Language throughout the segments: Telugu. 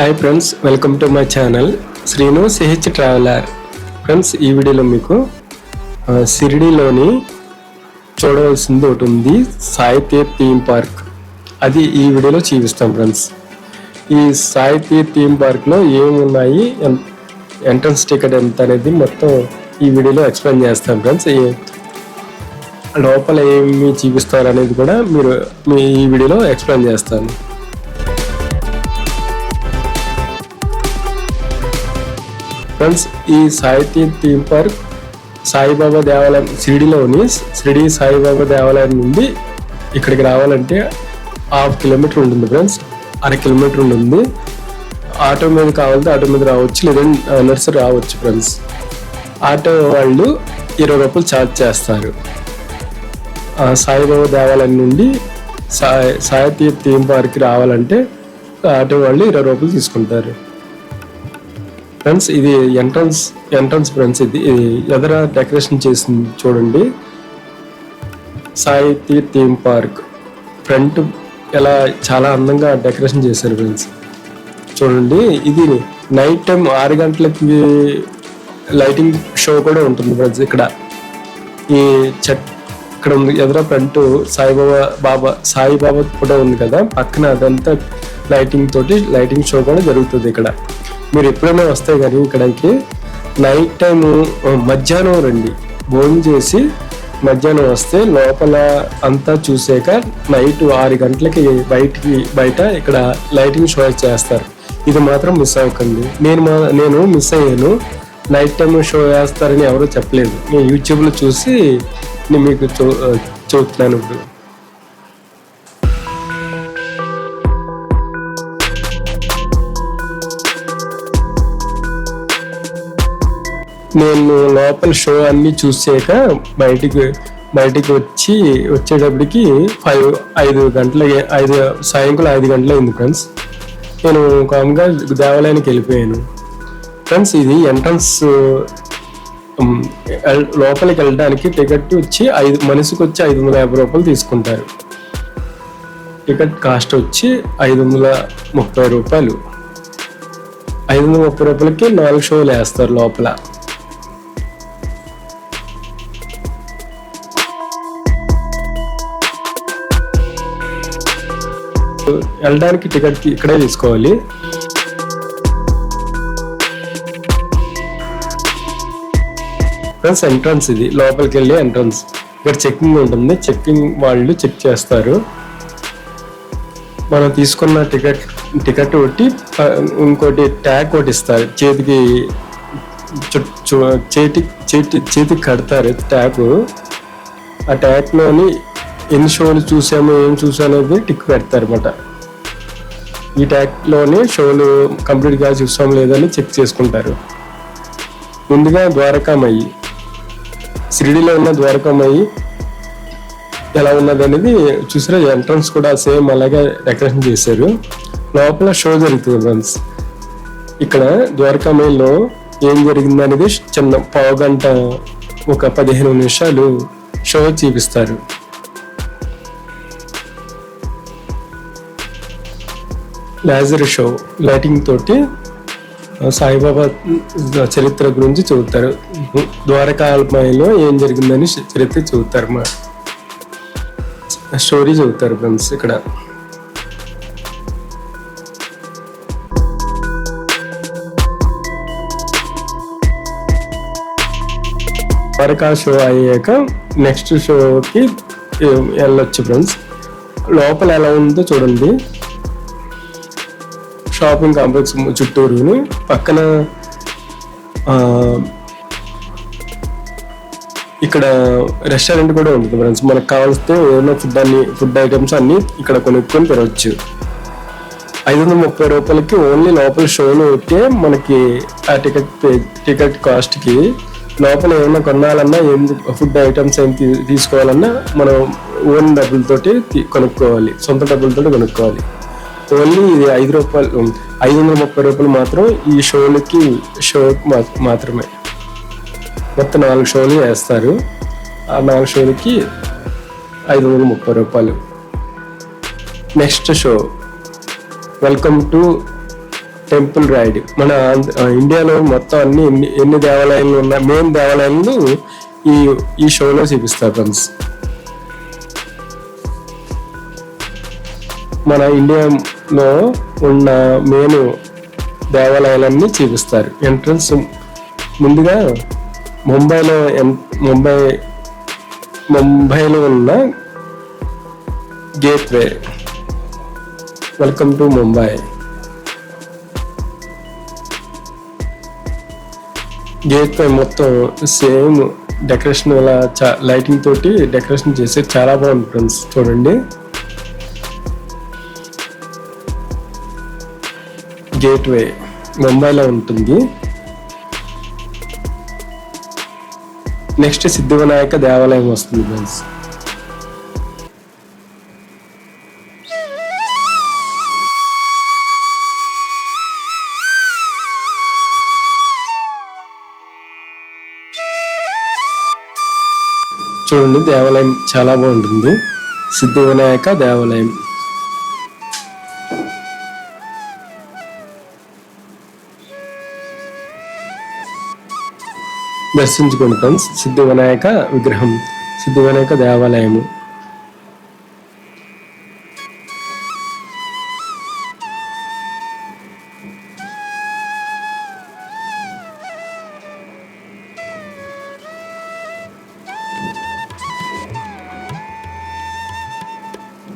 Hi friends welcome to my channel Srinu CH traveller friends ఈ వీడియోలో మీకు ఆ, షిరిడీలోని చూడవలసింది ఒకటి ఉంది సాయితీర్ థీమ్ పార్క్. అది ఈ వీడియోలో చూపిస్తాం ఫ్రెండ్స్ ఈ సాహిత్య థీమ్ పార్క్లో ఏమున్నాయి ఎంట్రన్స్ టికెట్ ఎంత అనేది మొత్తం ఈ వీడియోలో ఎక్స్ప్లెయిన్ చేస్తాం ఫ్రెండ్స్ లోపల ఏమి చూపిస్తారు అనేది కూడా మీరు మీ ఈ వీడియోలో ఎక్స్ప్లెయిన్ చేస్తాను. ఫ్రెండ్స్ ఈ సాహితీ థీమ్ పార్క్ సాయిబాబా దేవాలయం షిరిడిలోని షిరిడి సాయిబాబా దేవాలయం నుండి ఇక్కడికి రావాలంటే హాఫ్ కిలోమీటర్ ఉంటుంది ఫ్రెండ్స్ అర కిలోమీటర్ ఉంటుంది. ఆటో మీద కావాలంటే ఆటో మీద రావచ్చు లేదంటే నర్సరీ రావచ్చు ఫ్రెండ్స్ ఆటో వాళ్ళు ఇరవై రూపాయలు ఛార్జ్ చేస్తారు. సాయిబాబా దేవాలయం నుండి సాయి సాయి థీమ్ పార్క్ రావాలంటే ఆటో వాళ్ళు ఇరవై రూపాయలు తీసుకుంటారు. ఫ్రెండ్స్ ఇది ఎంట్రన్స్ ఎంట్రన్స్ ఫ్రెండ్స్ ఇది ఎదర డెకరేషన్ చేసింది చూడండి. సాయి థీమ్ పార్క్ ఫ్రంట్ ఎలా చాలా అందంగా డెకరేషన్ చేశారు ఫ్రెండ్స్ చూడండి ఇది నైట్ టైం ఆరు గంటలకి లైటింగ్ షో కూడా ఉంటుంది ఫ్రెండ్స్ ఇక్కడ. ఈ చెట్ ఇక్కడ ఉంది ఎదుర ఫ్రంట్ సాయిబాబా బాబా సాయిబాబా ఫోటో ఉంది కదా పక్కన అదంతా లైటింగ్ తోటి లైటింగ్ షో కూడా జరుగుతుంది ఇక్కడ. మీరు ఎప్పుడైనా వస్తే కానీ ఇక్కడికి నైట్ టైము మధ్యాహ్నం రండి. భోజనం చేసి మధ్యాహ్నం వస్తే లోపల అంతా చూసాక నైట్ ఆరు గంటలకి బయటికి బయట ఇక్కడ లైటింగ్ షో చేస్తారు. ఇది మాత్రం మిస్ అవ్వకండి. నేను మా నేను మిస్ అయ్యాను. నైట్ టైం షో వేస్తారని ఎవరూ చెప్పలేదు. నేను యూట్యూబ్లో చూసి నేను మీకు చూ చూస్తున్నాను ఇప్పుడు. నేను లోపల షో అన్ని చూసాక బయటికి బయటికి వచ్చి వచ్చేటప్పటికి ఫైవ్ ఐదు గంటల ఐదు సాయంకాలం ఐదు గంటల అయింది ఫ్రెండ్స్ నేను కామ్గా దేవాలయానికి వెళ్ళిపోయాను. ఫ్రెండ్స్ ఇది ఎంట్రన్స్ లోపలికి వెళ్ళడానికి టికెట్ వచ్చి ఐదు మనిషికి వచ్చి ఐదు వందల యాభై రూపాయలు తీసుకుంటారు. టికెట్ కాస్ట్ వచ్చి ఐదు వందల ముప్పై రూపాయలు. ఐదు వందల ముప్పై రూపాయలకి నాలుగు షోలు వేస్తారు లోపల. వెళ్ళడానికి టికెట్ ఇక్కడే తీసుకోవాలి. ఫ్రెండ్స్ ఎంట్రన్స్ ఇది. లోపలికి వెళ్ళి ఎంట్రన్స్ ఇక్కడ చెక్కింగ్ ఉంటుంది. చెక్కింగ్ వాళ్ళు చెక్ చేస్తారు. మనం తీసుకున్న టికెట్ టికెట్ ఒకటి ఇంకోటి ట్యాగ్ ఒకటి ఇస్తారు. చేతికి చేతి చేతి చేతికి కడతారు ట్యాగ్ ఆ ట్యాగ్లోని ఎన్ని షోలు చూసాము ఏం చూసాము అనేది టిక్ పెడతారు అనమాట ఈ ట్యాగ్లోని షోలు కంప్లీట్గా చూసాం లేదని చెక్ చేసుకుంటారు. ముందుగా ద్వారకామయ్యి షిరిడిలో ఉన్న ద్వారకామయ్యి ఎలా ఉన్నది అనేది చూసారా ఎంట్రన్స్ కూడా సేమ్ అలాగే డెకరేషన్ చేశారు. లోపల షో జరుగుతుంది ఫ్రెండ్స్. ఇక్కడ ద్వారకామయ్యలో ఏం జరిగింది అనేది చిన్న పావు గంట ఒక పదిహేను నిమిషాలు షో చూపిస్తారు. లాజర్ షో లైటింగ్ తోటి సాయిబాబా చరిత్ర గురించి చెబుతారు. ద్వారకాలపాయలో ఏం జరిగిందని చరిత్ర చెబుతారు మా స్టోరీ చెబుతారు ఫ్రెండ్స్ ఇక్కడ. ద్వారకా షో అయ్యాక నెక్స్ట్ షోకి వెళ్ళొచ్చు ఫ్రెండ్స్. లోపల ఎలా ఉందో చూడండి. షాపింగ్ కాంప్లెక్స్ చుట్టూరుని పక్కన ఇక్కడ రెస్టారెంట్ కూడా ఉంటుంది ఫ్రెండ్స్ మనకు కావాల్సిన ఏదైనా ఫుడ్ అన్ని ఫుడ్ ఐటమ్స్ అన్ని ఇక్కడ కొనుక్కొని తినవచ్చు ఐదు వందల ముప్పై రూపాయలకి ఓన్లీ లోపల షోలు అయితే మనకి ఆ టికెట్ టికెట్ కాస్ట్కి లోపల ఏమైనా కొనాలన్నా ఏం ఫుడ్ ఐటమ్స్ ఏం తీ- తీసుకోవాలన్నా మనం ఓన్ డబ్బులతోటి కొనుక్కోవాలి. సొంత డబ్బులతో కొనుక్కోవాలి. ఓన్లీ ఇది ఐదు రూపాయలు ఐదు వందల ముప్పై రూపాయలు మాత్రం ఈ షోలకి షో మాత్రమే. మొత్తం నాలుగు షోలు వేస్తారు. ఆ నాలుగు షోలకి ఐదు వందల ముప్పై రూపాయలు. Next show welcome to temple ride. మన ఆంధ్ర- ఇండియాలో మొత్తం అన్ని ఎన్ని ఎన్ని దేవాలయాలు ఉన్నాయి మెయిన్ దేవాలయాలను ఈ ఈ షోలో చూపిస్తారు ఫ్రెండ్స్. మన లో ఉన్న మెయిన్ దేవాలయాలన్నీ చూపిస్తారు. ఎంట్రన్స్ ముందుగా ముంబైలో ముంబై ముంబైలో ఉన్న gateway welcome to Mumbai gateway మొత్తం సేమ్ డెకరేషన్ వల్ల చా లైటింగ్ తోటి డెకరేషన్ చేసి చాలా బాగుంది ఫ్రెండ్స్ చూడండి. గేట్వే ముంబైలో ఉంటుంది. నెక్స్ట్ సిద్ధివినాయక దేవాలయం వస్తుంది ఫ్రెండ్స్. చూడండి దేవాలయం చాలా బాగుంటుంది. సిద్ధివినాయక దేవాలయం. దర్శించుకోండి ఫ్రెండ్స్. సిద్ధి వినాయక విగ్రహం సిద్ధి వినాయక దేవాలయము.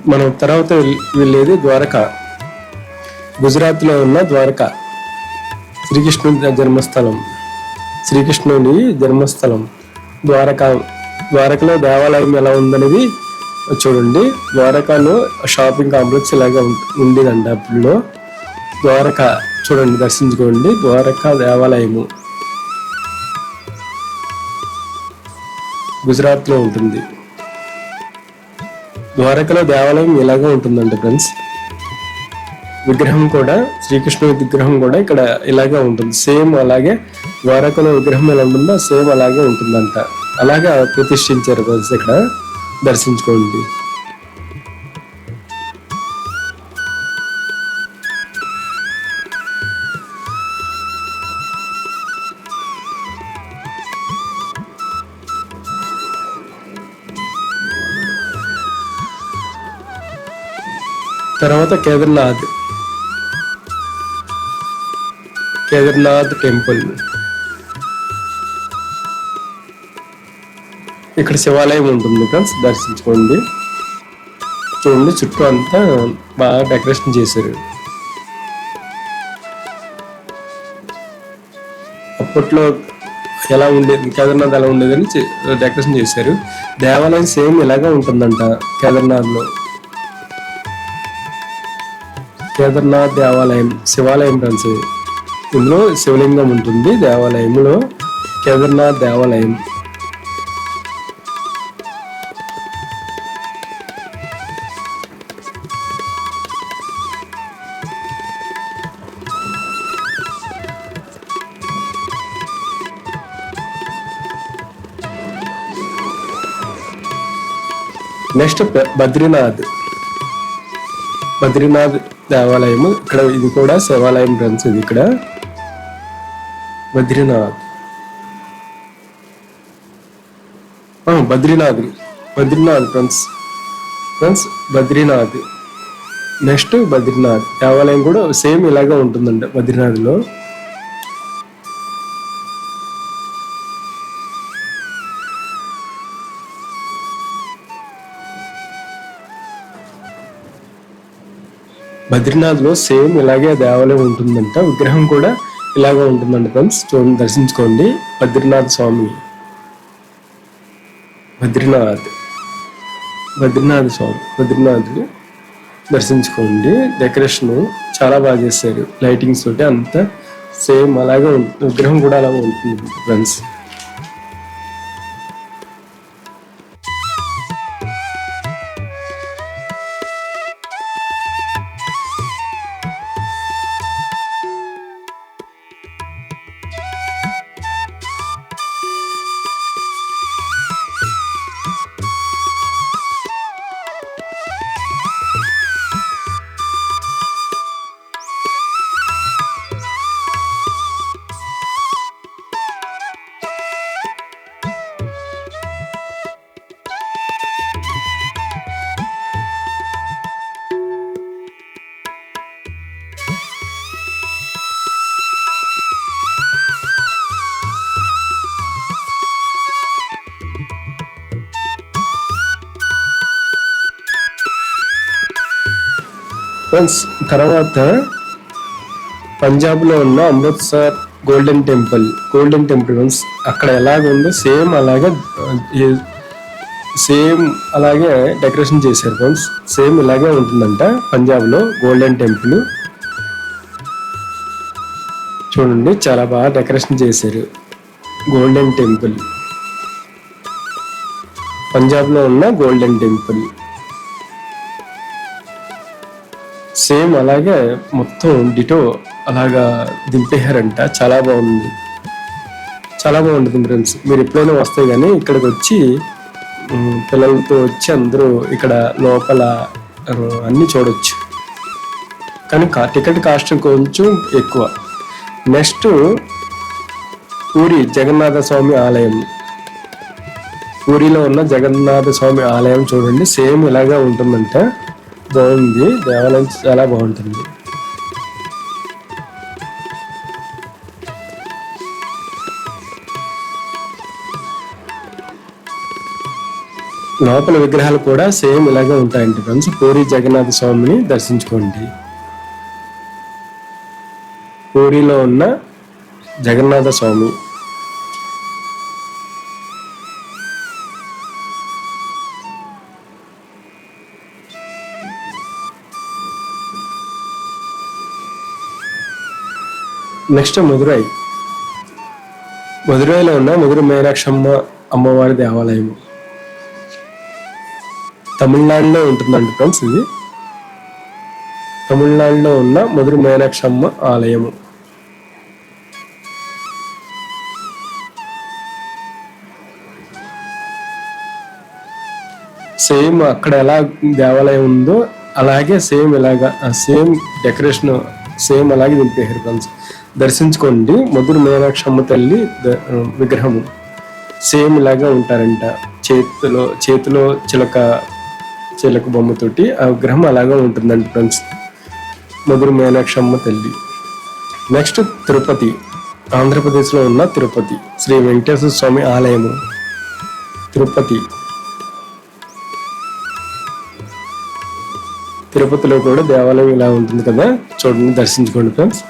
మనం తర్వాత వెళ్ళేది ద్వారక. గుజరాత్లో ఉన్న ద్వారక. శ్రీకృష్ణుడి జన్మస్థలం. శ్రీకృష్ణుని జన్మస్థలం. ద్వారక ద్వారకలో దేవాలయం ఎలా ఉందనేది చూడండి. ద్వారకాలో షాపింగ్ కాంప్లెక్స్ ఇలాగా ఉండేదండి అప్పుడులో. ద్వారక చూడండి దర్శించుకోండి. ద్వారక దేవాలయము. గుజరాత్లో ఉంటుంది. ద్వారకలో దేవాలయం ఇలాగే ఉంటుందండి ఫ్రెండ్స్. విగ్రహం కూడా శ్రీకృష్ణుడి విగ్రహం కూడా ఇక్కడ ఇలాగే ఉంటుంది. సేమ్ అలాగే ద్వారకలో విగ్రహం ఎలా ఉంటుందో సేమ్ అలాగే ఉంటుందంట. అలాగే ప్రతిష్ఠించారు ఫ్రెండ్స్ ఇక్కడ. దర్శించుకోండి. తర్వాత కేదార్నాథ్. కేదార్నాథ్ టెంపుల్. ఇక్కడ శివాలయం ఉంటుంది ఫ్రెండ్స్ దర్శించుకోండి. చూడండి చుట్టూ అంతా బాగా డెకరేషన్ చేశారు. అప్పట్లో ఎలా ఉండేది కేదార్నాథ్ ఎలా ఉండేదని డెకరేషన్ చేశారు. దేవాలయం సేమ్ ఇలాగే ఉంటుందంట కేదార్నాథ్లో. కేదార్నాథ్ దేవాలయం శివాలయం ఫ్రెండ్స్. ఇందులో శివలింగం ఉంటుంది దేవాలయంలో కేదార్నాథ్ దేవాలయం. నెక్స్ట్ బద్రీనాథ్. బద్రీనాథ్ దేవాలయము ఇక్కడ ఇది కూడా శివాలయం ఫ్రెండ్స్ ఇది ఇక్కడ. Badrinath. Badrinath. Badrinath friends. Friends Badrinath. Next Badrinath. దేవాలయం కూడా సేమ్ ఇలాగే ఉంటుందంట బద్రీనాథ్లో. బద్రీనాథ్లో సేమ్ ఇలాగే దేవాలయం ఉంటుందంట. విగ్రహం కూడా ఇలాగే ఉంటుందండి ఫ్రెండ్స్. చూడండి దర్శించుకోండి. బద్రీనాథ్ స్వామి. బద్రీనాథ్. బద్రీనాథ్ స్వామి. బద్రీనాథ్ దర్శించుకోండి. డెకరేషన్ చాలా బాగా చేశారు. లైటింగ్స్ తోటి అంతా సేమ్ అలాగే ఉంటుంది విగ్రహం కూడా అలాగే ఉంటుంది ఫ్రెండ్స్. ఫ్రెండ్స్ తర్వాత పంజాబ్లో ఉన్న Amritsar Golden Temple Golden Temple friends అక్కడ ఎలాగ ఉందో సేమ్ అలాగే సేమ్ అలాగే డెకరేషన్ చేశారు ఫ్రెండ్స్ సేమ్ ఇలాగే ఉంటుందంట పంజాబ్లో గోల్డెన్ టెంపుల్ చూడండి చాలా బాగా డెకరేషన్ చేశారు గోల్డెన్ టెంపుల్ పంజాబ్లో ఉన్న గోల్డెన్ టెంపుల్ సేమ్ అలాగే మొత్తం డిటో అలాగా దింపేయారంట చాలా బాగుంది. చాలా బాగుంటుంది ఫ్రెండ్స్ మీరు ఎప్పుడైనా వస్తే కానీ ఇక్కడికి వచ్చి పిల్లలతో వచ్చి అందరూ ఇక్కడ లోపల అన్నీ చూడొచ్చు. కానీ కా- టికెట్ కాస్ట్ కొంచెం ఎక్కువ. నెక్స్ట్ పూరి జగన్నాథ స్వామి ఆలయం. పూరిలో ఉన్న జగన్నాథ స్వామి ఆలయం చూడండి. సేమ్ ఇలాగే ఉంటుందంట. బాగుంది దేవాలయం చాలా బాగుంటుంది. లోపల విగ్రహాలు కూడా సేమ్ ఇలాగే ఉంటాయండి ఫ్రెండ్స్. పూరి జగన్నాథ స్వామిని దర్శించుకోండి. పూరిలో ఉన్న జగన్నాథ స్వామి నెక్స్ట్ మధురై మధురైలో ఉన్న మధుర మీనాక్షమ్మ అమ్మవారి దేవాలయం. తమిళనాడులో ఉంటుందండి ఫ్రెండ్స్ ఇది. తమిళనాడులో ఉన్న మధుర మీనాక్షమ్మ ఆలయము. సేమ్ అక్కడ ఎలా దేవాలయం ఉందో అలాగే సేమ్ ఇలాగా సేమ్ డెకరేషన్ సేమ్ అలాగే దింపేశారు ఫ్రెండ్స్. దర్శించుకోండి. మధుర మీనాక్షమ్మ తల్లి ద- విగ్రహము సేమ్ ఇలాగా ఉంటారంట. చేతిలో చేతిలో చిలక చిలక బొమ్మతోటి ఆ విగ్రహం అలాగా ఉంటుందండి ఫ్రెండ్స్. మధుర మీనాక్షమ్మ తల్లి. నెక్స్ట్ తిరుపతి. ఆంధ్రప్రదేశ్లో ఉన్న తిరుపతి. శ్రీ వెంకటేశ్వర స్వామి ఆలయము. తిరుపతి. తిరుపతిలో కూడా దేవాలయం ఇలా ఉంటుంది కదా. చూడండి దర్శించుకోండి ఫ్రెండ్స్.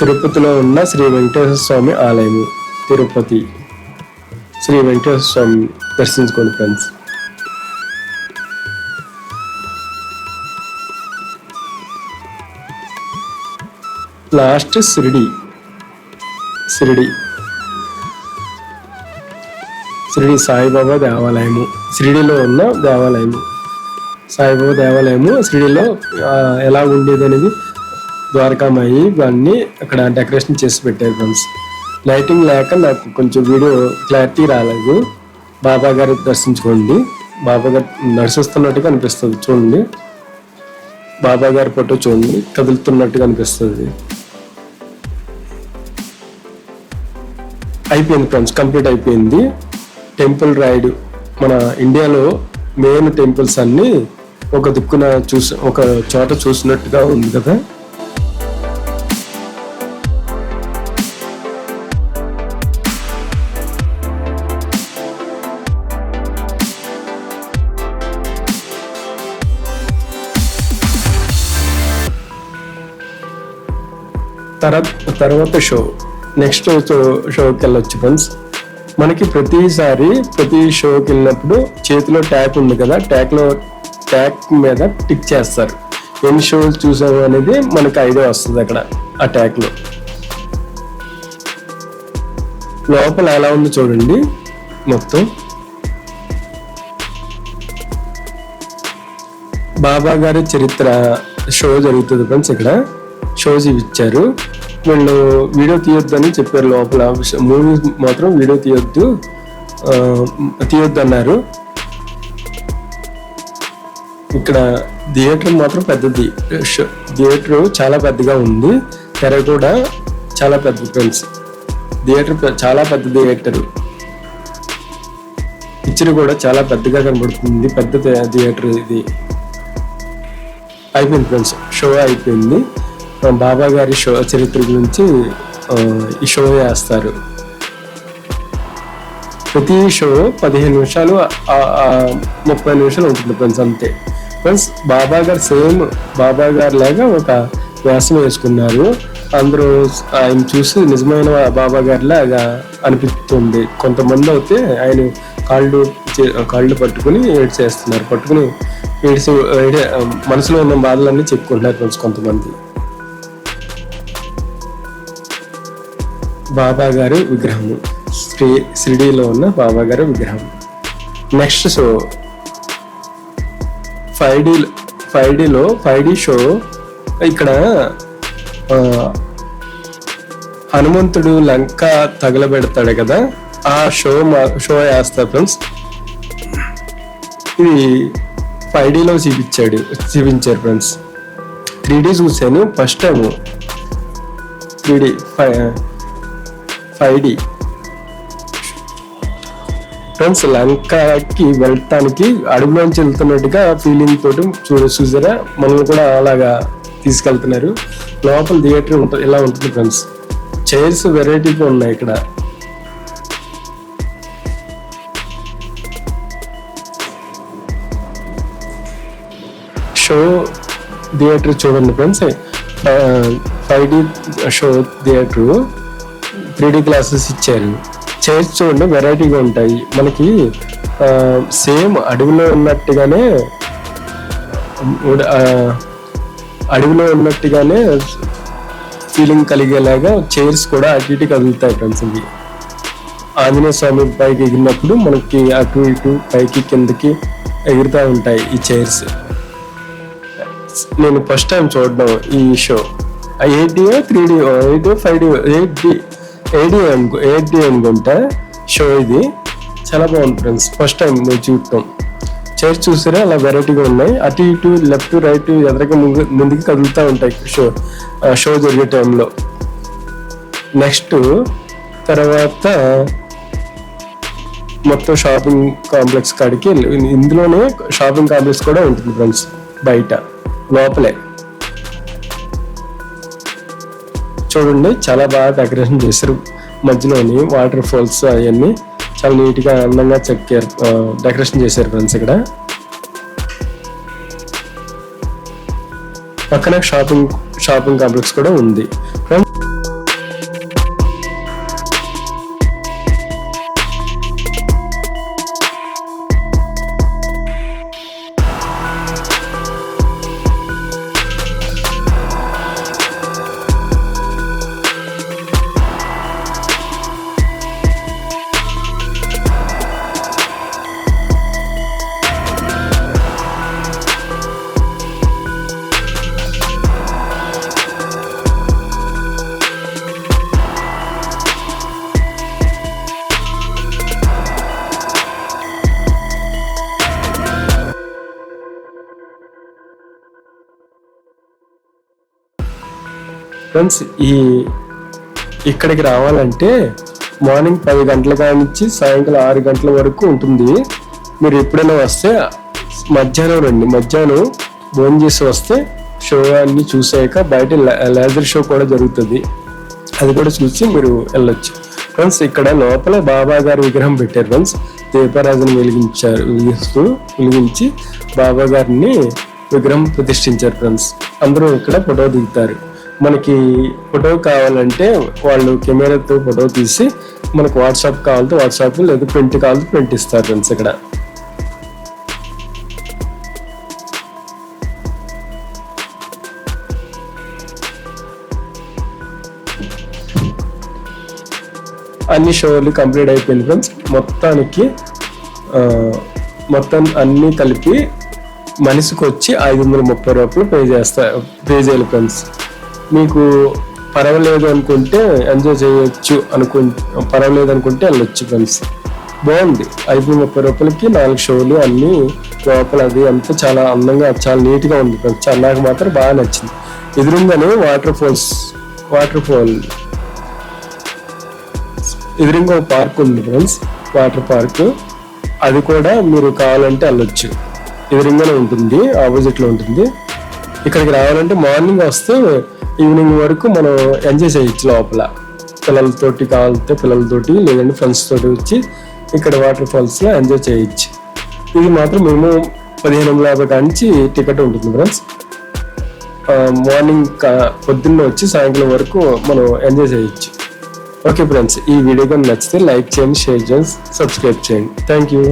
తిరుపతిలో ఉన్న శ్రీ వెంకటేశ్వర స్వామి ఆలయము. తిరుపతి. శ్రీ వెంకటేశ్వర స్వామి దర్శించుకోండి ఫ్రెండ్స్. లాస్ట్ షిరిడి. షిరిడి. షిరిడి సాయిబాబా దేవాలయము. షిరిడిలో ఉన్న దేవాలయము. సాయిబాబా దేవాలయము షిరిడిలో ఎలా ఉండేది అనేది ద్వారకామాయి ఇవన్నీ అక్కడ డెకరేషన్ చేసి పెట్టారు ఫ్రెండ్స్ లైటింగ్ లేక నాకు కొంచెం వీడియో క్లారిటీ రాలేదు. బాబా గారి దర్శించుకోండి. బాబా గారు నడిచిస్తున్నట్టుగా అనిపిస్తుంది చూడండి. బాబా గారి ఫోటో చూడండి కదులుతున్నట్టుగా అనిపిస్తుంది. అయిపోయింది ఫ్రెండ్స్ కంప్లీట్ అయిపోయింది. టెంపుల్ రైడ్ మన ఇండియాలో మెయిన్ టెంపుల్స్ అన్నీ ఒక దిక్కున చూసి ఒక చోట చూసినట్టుగా ఉంది కదా. తర్వాత తర్వాత షో. నెక్స్ట్ షోకి వెళ్ళొచ్చు ఫ్రెండ్స్ మనకి ప్రతిసారి ప్రతి షోకి వెళ్ళినప్పుడు చేతిలో ట్యాక్ ఉంది కదా ట్యాక్లో ట్యాక్ మీద టిక్ చేస్తారు. ఎన్ని షోస్ చూసాము అనేది మనకి ఐడియా వస్తుంది అక్కడ ఆ ట్యాక్లో లోపల ఎలా ఉందో చూడండి మొత్తం. బాబా గారి చరిత్ర షో జరుగుతుంది ఫ్రెండ్స్ ఇక్కడ. షోస్ ఇవి ఇచ్చారు. వీళ్ళు వీడియో తీయొద్దని చెప్పారు లోపల. మూవీ మాత్రం వీడియో తీయొద్దు. తీయొద్దు అన్నారు ఇక్కడ థియేటర్ మాత్రం పెద్దది. షో- థియేటర్ చాలా పెద్దగా ఉంది. తెర కూడా చాలా పెద్ద ఫ్రెండ్స్. థియేటర్ చాలా పెద్ద థియేటర్. పిక్చర్ కూడా చాలా పెద్దగా కనబడుతుంది. పెద్ద థియేటర్ ఇది. అయిపోయింది ఫ్రెండ్స్. షో అయిపోయింది. బాబా గారి షో చరిత్ర గురించి ఈ షో వేస్తారు. ప్రతి షో పదిహేను నిమిషాలు ముప్పై నిమిషాలు ఉంటుంది ఫ్రెండ్స్ అంతే. ఫ్రెండ్స్ బాబా గారు సేమ్ బాబా గారు లాగా ఒక వ్యాసం వేసుకున్నారు. అందరూ ఆయన చూసి నిజమైన బాబా గారి లాగా అనిపిస్తుంది. కొంతమంది అయితే ఆయన కాళ్ళు చే- కాళ్ళు పట్టుకుని ఏడ్చేస్తున్నారు పట్టుకుని ఏడ్చి మనసులో ఉన్న బాధలన్నీ చెప్పుకుంటున్నారు ఫ్రెండ్స్ కొంతమంది. బాబా గారి విగ్రహం శ్రీ షిరిడీలో ఉన్న బాబా గారి విగ్రహం next show five D five డిలో five D show ఇక్కడ హనుమంతుడు లంక తగలబెడతాడు కదా ఆ షో మా షో వేస్తారు ఫ్రెండ్స్ ఇది ఫైవ్ డీలో చూపించాడు చూపించారు ఫ్రెండ్స్ త్రీ డీ చూశాను first time three D five five D. Friends లంకకి వెళ్ళటానికి అడవిలోంచి వెళ్తున్నట్టుగా ఫీలింగ్ తోటి చూడ చూసారా? మనల్ని కూడా అలాగా తీసుకెళ్తున్నారు. లోపల థియేటర్ ఉంటుంది ఇలా ఉంటుంది ఫ్రెండ్స్ చైర్స్ వెరైటీగా ఉన్నాయి ఇక్కడ. షో థియేటర్ చూడండి friends five D show theatre three D glasses ఇచ్చారు. చైర్స్ చూడండి వెరైటీగా ఉంటాయి. మనకి సేమ్ అడవిలో ఉన్నట్టుగానే అడవిలో ఉన్నట్టుగానే ఫీలింగ్ కలిగేలాగా చైర్స్ కూడా అటు ఇటు కదులుతాయి ఫ్రెండ్స్ ఇవి. ఆంజనేయ స్వామి పైకి ఎగిరినప్పుడు మనకి అటు ఇటు పైకి కిందకి ఎగురుతూ ఉంటాయి ఈ చైర్స్. నేను ఫస్ట్ టైం చూడడం ఈ షో ఎయిట్ డి త్రీ డియో eight five D eight D AD అనుకో ఏడి డి అనుకుంటా షో ఇది. చాలా బాగుంది ఫ్రెండ్స్ ఫస్ట్ టైం నేను చూడటం చైర్స్ చూసారా? అలా వెరైటీగా ఉన్నాయి. అటు ఇటు లెఫ్ట్ రైట్ ఎదరగా ముందు ముందుకు కదులుతూ ఉంటాయి షో షో జరిగే టైంలో నెక్స్ట్ తర్వాత మొత్తం షాపింగ్ కాంప్లెక్స్ కాడికి వెళ్ళి- ఇందులోనే షాపింగ్ కాంప్లెక్స్ కూడా ఉంటుంది ఫ్రెండ్స్ బయట. లోపలే. చూడండి చాలా బాగా డెకరేషన్ చేశారు. మధ్యలోని వాటర్ ఫాల్స్ అవన్నీ చాలా నీట్గా అందంగా చెక్కారు డెకరేషన్ చేశారు ఫ్రెండ్స్ ఇక్కడ. పక్కన షాపింగ్ షాపింగ్ కాంప్లెక్స్ కూడా ఉంది. ఫ్రెండ్స్ ఫ్రెండ్స్ ఈ ఇక్కడికి రావాలంటే మార్నింగ్ పది గంటల కానించి సాయంకాలం ఆరు గంటల వరకు ఉంటుంది. మీరు ఎప్పుడైనా వస్తే మధ్యాహ్నం రండి. మధ్యాహ్నం భోజనం చేసి వస్తే షో అన్ని చూసాక బయట లేజర్ షో కూడా జరుగుతుంది. అది కూడా చూసి మీరు వెళ్ళొచ్చు. ఫ్రెండ్స్ ఇక్కడ లోపల బాబా గారి విగ్రహం పెట్టారు. ఫ్రెండ్స్ దీపారాజును వెలిగించారు వెలిగిస్తూ వెలిగించి బాబా గారిని విగ్రహం ప్రతిష్ఠించారు. ఫ్రెండ్స్ అందరూ ఇక్కడ ఫోటో దిగుతారు. మనకి ఫోటో కావాలంటే వాళ్ళు కెమెరాతో ఫోటో తీసి మనకు వాట్సాప్ కావాలంటే వాట్సాప్ లేదా ప్రింట్ కావాలంటే ప్రింట్ ఇస్తారు ఫ్రెండ్స్ ఇక్కడ. అన్ని షోలు కంప్లీట్ అయిపోయింది ఫ్రెండ్స్. మొత్తానికి మొత్తం అన్నీ కలిపి మనిషికి వచ్చి ఐదు వందల ముప్పై రూపాయలు పే చేస్తా పే చేయాలి ఫ్రెండ్స్. మీకు పర్వాలేదు అనుకుంటే ఎంజాయ్ చేయొచ్చు అనుకు పర్వాలేదు అనుకుంటే వెళ్ళొచ్చు ఫ్రెండ్స్ బాగుంది. ఐదు ముప్పై రూపాయలకి నాలుగు షోలు అన్ని లోపల అది అంతా చాలా అందంగా చాలా నీట్గా ఉంది ఫ్రెండ్స్ నాకు మాత్రం బాగా నచ్చింది. ఎదురుంగానే వాటర్ ఫాల్స్ వాటర్ ఫాల్ ఎదురుగా ఒక పార్క్ ఉంది ఫ్రెండ్స్ వాటర్ పార్క్ అది కూడా మీరు కావాలంటే వెళ్ళొచ్చు. ఎదురుగానే ఉంటుంది ఆపోజిట్లో ఉంటుంది. ఇక్కడికి రావాలంటే మార్నింగ్ వస్తే ఈవినింగ్ వరకు మనం ఎంజాయ్ చేయొచ్చు లోపల. పిల్లలతోటి కావాలంటే పిల్లలతోటి లేదంటే ఫ్రెండ్స్ తోటి వచ్చి ఇక్కడ వాటర్ ఫాల్స్లో ఎంజాయ్ చేయొచ్చు. ఇది మాత్రం మేము పదిహేను వందల యాభై కాంచి టికెట్ ఉంటుంది ఫ్రెండ్స్. మార్నింగ్ పొద్దున్న వచ్చి సాయంత్రం వరకు మనం ఎంజాయ్ చేయొచ్చు. ఓకే ఫ్రెండ్స్ ఈ వీడియో కానీ నచ్చితే లైక్ చేయండి షేర్ చేయండి సబ్స్క్రైబ్ చేయండి. Thank you.